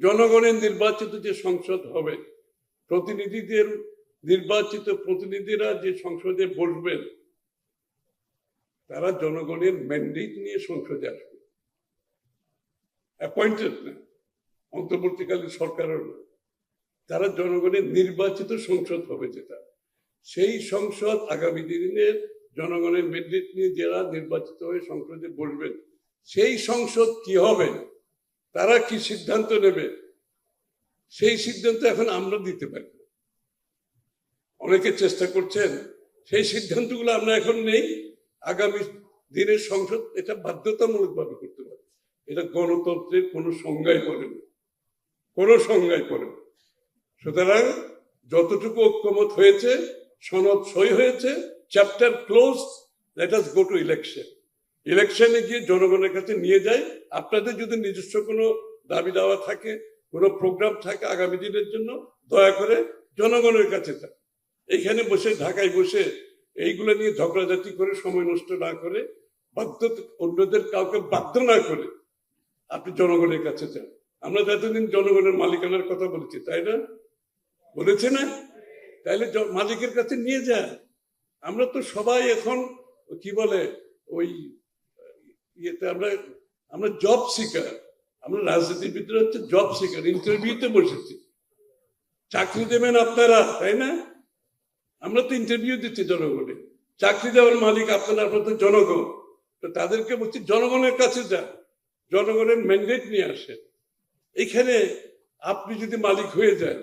জনগণের নির্বাচিত যে সংসদ হবে, প্রতিনিধিদের নির্বাচিত প্রতিনিধিরা যে সংসদে বসবেন, তারা জনগণের ম্যান্ডেট নিয়ে সংসদে আসবে। অ্যাপয়েন্টেড না, অন্তর্বর্তীকালীন সরকারের তারা জনগণের নির্বাচিত সংসদ হবে যেটা। সেই সংসদ আগামী দিনের জনগণের ম্যান্ডেট নিয়ে যারা নির্বাচিত হয়ে সংসদে বসবেন, সেই সংসদ কি হবে? তারা কি সিদ্ধান্ত নেবে? সেই সিদ্ধান্ত এখন আমরা দিতে পারি। অনেকে চেষ্টা করছেন, সেই সিদ্ধান্তগুলো আমরা এখন নেই। আগামী দিনের সংসদ এটা বাধ্যতামূলকভাবে করতে পারে। এটা গণতন্ত্রের কোনো সংজ্ঞায় পড়ে না। কোনো সংজ্ঞায় পড়ে না। সুতরাং যতটুকু ঐক্যমত হয়েছে, সনদ সই হয়েছে chapter close let us go to election ইলেকশনে গিয়ে জনগণের কাছে নিয়ে যায় আপনাদের যদি নিজস্ব কোনো দাবি দাওয়া থাকে, কোনো প্রোগ্রাম থাকে আগামী দিনের জন্য, দয়া করে জনগণের কাছে যান। এইখানে বসে, ঢাকায় বসে এইগুলো নিয়ে ঝগড়াঝাটি করে, সময় নষ্ট না করে, বাধ্য অন্যদের কাউকে বাধ্য না করে আপনি জনগণের কাছে যান। আমরা এতদিন জনগণের মালিকানার কথা বলেছি, তাই না? বলেছে না? তাইলে মালিকের কাছে নিয়ে যায় আমরা তো সবাই এখন, কি বলে, ওই ইয়েতে আমরা আমরা জব সিকার আমরা রাজনীতিবিদরা হচ্ছে জব সিকার ইন্টারভিউতে বসেছি। চাকরি দেবেন আপনারা, তাই না? আমরা তো ইন্টারভিউ দিচ্ছি জনগণে। চাকরি দেওয়ার মালিক আপনারা, আপনার তো জনগণ। তো তাদেরকে বলছি, জনগণের কাছে যান। জনগণের ম্যান্ডেট নিয়ে আসেন। এখানে আপনি যদি মালিক হয়ে যান,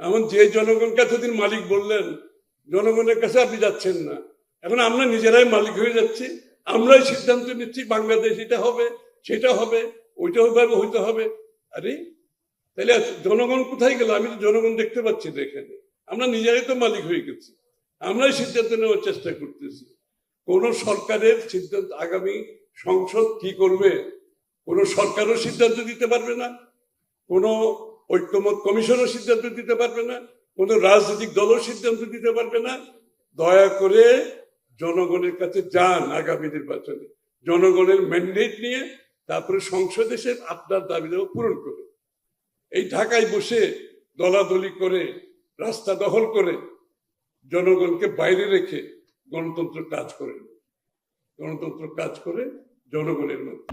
এমন যে জনগণকে এতদিন মালিক বললেন, জনগণের কাছে আপনি যাচ্ছেন না। এখন আমরা নিজেরাই মালিক হয়ে যাচ্ছি। আমরাই সিদ্ধান্ত নিচ্ছি বাংলাদেশ এটা হবে, সেটা হবে, ওইটা হবে হইতে হবে। আরে, তাহলে জনগণ কোথায় গেল? আমি তো জনগণ দেখতে পাচ্ছি না এখানে। আমরা নিজেরাই তো মালিক হয়ে গেছি। আমরাই সিদ্ধান্ত নেওয়ার চেষ্টা করতেছি। কোন সরকারের সিদ্ধান্ত, আগামী সংসদ কি করবে? কোন সরকারও সিদ্ধান্ত দিতে পারবে না। কোনো ঐক্যমত কমিশনও সিদ্ধান্ত দিতে পারবে না। কোনো রাজনৈতিক দলও সিদ্ধান্ত দিতে পারবে না। দয়া করে জনগণের কাছে যান আগামী নির্বাচনে। জনগণের ম্যান্ডেট নিয়ে তারপরে সংসদে এসে আপনার দাবি দেওয়া পূরণ করে। এই ঢাকায় বসে দলাদলি করে, রাস্তা দখল করে জনগণকে বাইরে রেখে গণতন্ত্র কাজ করে। গণতন্ত্র কাজ করে জনগণের মধ্যে।